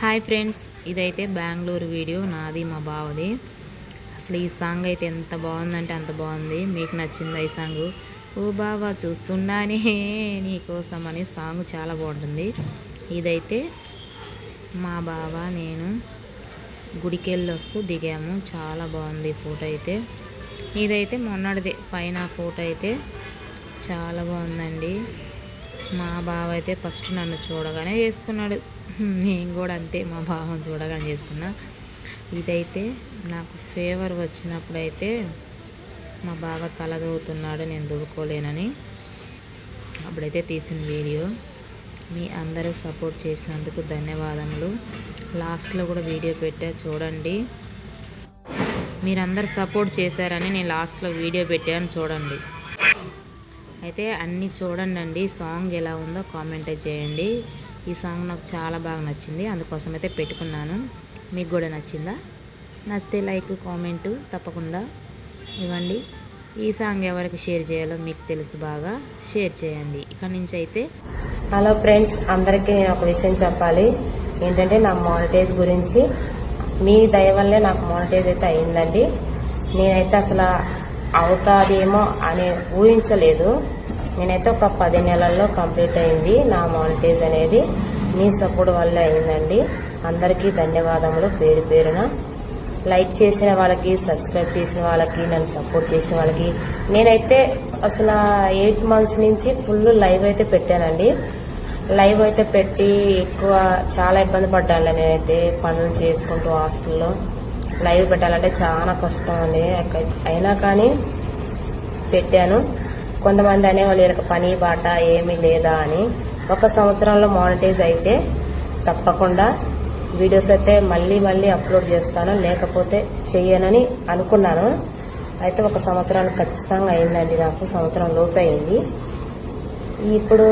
Hi friends ఇదైతే Bengaluru video నాది మా బావది. అసలు ఈ సాంగ్ అయితే ఎంత బాగుందంటే అంత బాగుంది. మీకు నచ్చిందా ఈ సాంగ్? ఓ బావా చూస్తున్నానే నీకోసం అనే సాంగ్ చాలా బాగుంటుంది. ఇదైతే మా బావ నేను గుడికి వెళ్ళి వస్తూ దిగాము. చాలా బాగుంది ఫోటో అయితే. ఇదైతే మొన్నటిదే పైన ఫోటో అయితే చాలా బాగుందండి. మా బావ అయితే ఫస్ట్ నన్ను చూడగానే వేసుకున్నాడు. నేను కూడా అంతే మా భావం చూడగానే చేసుకున్నా. ఇదైతే నాకు ఫేవర్ వచ్చినప్పుడు అయితే మా బావ తల దూవుతున్నాడు నేను దువ్వుకోలేనని. అప్పుడైతే తీసిన వీడియో. మీ అందరూ సపోర్ట్ చేసినందుకు ధన్యవాదములు. లాస్ట్లో కూడా వీడియో పెట్టా చూడండి. మీరందరు సపోర్ట్ చేశారని నేను లాస్ట్లో వీడియో పెట్టాను చూడండి. అయితే అన్నీ చూడండి అండి సాంగ్ ఎలా ఉందో కామెంట్ చేయండి. ఈ సాంగ్ నాకు చాలా బాగా నచ్చింది. అందుకోసం అయితే పెట్టుకున్నాను. మీకు కూడా నచ్చిందా? నచ్చితే లైక్ కామెంటు తప్పకుండా ఇవ్వండి. ఈ సాంగ్ ఎవరికి షేర్ చేయాలో మీకు తెలుసు బాగా. షేర్ చేయండి. ఇక్కడ నుంచి అయితే హలో ఫ్రెండ్స్ అందరికీ నేను ఒక విషయం చెప్పాలి. ఏంటంటే నా మానిటైజ్ గురించి మీ దయ వల్లే నాకు మానిటైజ్ అయితే అయిందండి. నేనైతే అసలు అవుతాదేమో అని ఊహించలేదు. నేనైతే ఒక పది నెలల్లో కంప్లీట్ అయింది నా మానిటైజ్ అనేది. మీ సపోర్ట్ వల్లే అయిందండి. అందరికీ ధన్యవాదములు పేరు పేరున. లైక్ చేసిన వాళ్ళకి సబ్స్క్రైబ్ చేసిన వాళ్ళకి నన్ను సపోర్ట్ చేసిన వాళ్ళకి. నేనైతే అసలు ఎయిట్ మంత్స్ నుంచి ఫుల్ లైవ్ అయితే పెట్టానండి. లైవ్ అయితే పెట్టి ఎక్కువ చాలా ఇబ్బంది పడ్డాను నేనైతే పనులు చేసుకుంటూ హాస్టల్లో. లైవ్ పెట్టాలంటే చాలా కష్టం అండి. అయినా కానీ పెట్టాను. కొంతమంది అనేవాళ్ళు వీళ్ళకి పని బాట ఏమీ లేదా అని ఒక సంవత్సరంలో మానిటైజ్ అయితే తప్పకుండా వీడియోస్ అయితే మళ్ళీ మళ్ళీ అప్లోడ్ చేస్తాను లేకపోతే చెయ్యనని అనుకున్నాను. అయితే ఒక సంవత్సరానికి ఖచ్చితంగా అయిందండి నాకు సంవత్సరం లోపు అయింది. ఇప్పుడు